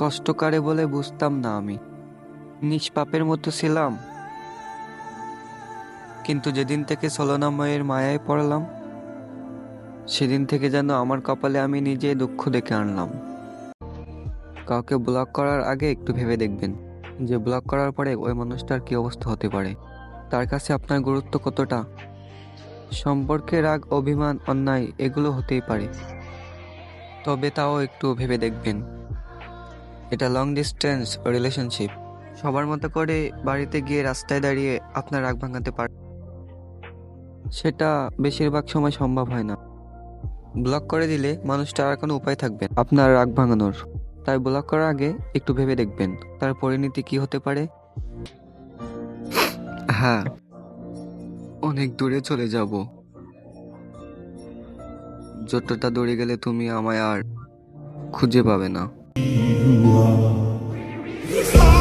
কষ্টকারে বলে বুঝতাম না আমি। নিষ্পাপের মতো ছিলাম। কিন্তু যেদিন থেকে ছলনাময়ের মায়ায় পড়লাম, সেদিন থেকে যেন আমার কপালে আমি নিজে দুঃখ ডেকে আনলাম। কাউকে ব্লক করার আগে একটু ভেবে দেখবেন যে ব্লক করার পরে ওই মানুষটার কি অবস্থা হতে পারে। তার কাছে আপনার গুরুত্ব কতটা? সম্পর্কে রাগ, অভিমান, অন্যায় এগুলো হতেই পারে। তবে তাও একটু ভেবে দেখবেন। এটা লং ডিস্টেন্স রিলেশনশিপ সবার মতো করে বাড়িতে গিয়ে রাস্তায় দাঁড়িয়ে আপনার রাগ ভাঙাতে পার সেটা বেশিরভাগ সময় সম্ভব হয় না। ব্লক করে দিলে মানুষটা আর কোনো উপায় থাকবে আপনার রাগ ভাঙানোর। তাই ব্লক করার আগে একটু ভেবে দেখবেন। তার পরিণতি কি হতে পারে? হ্যাঁ। অনেক দূরে চলে যাব। যতটা দৌড়ে গেলে তুমি আমায় আর খুঁজে পাবে না। You are.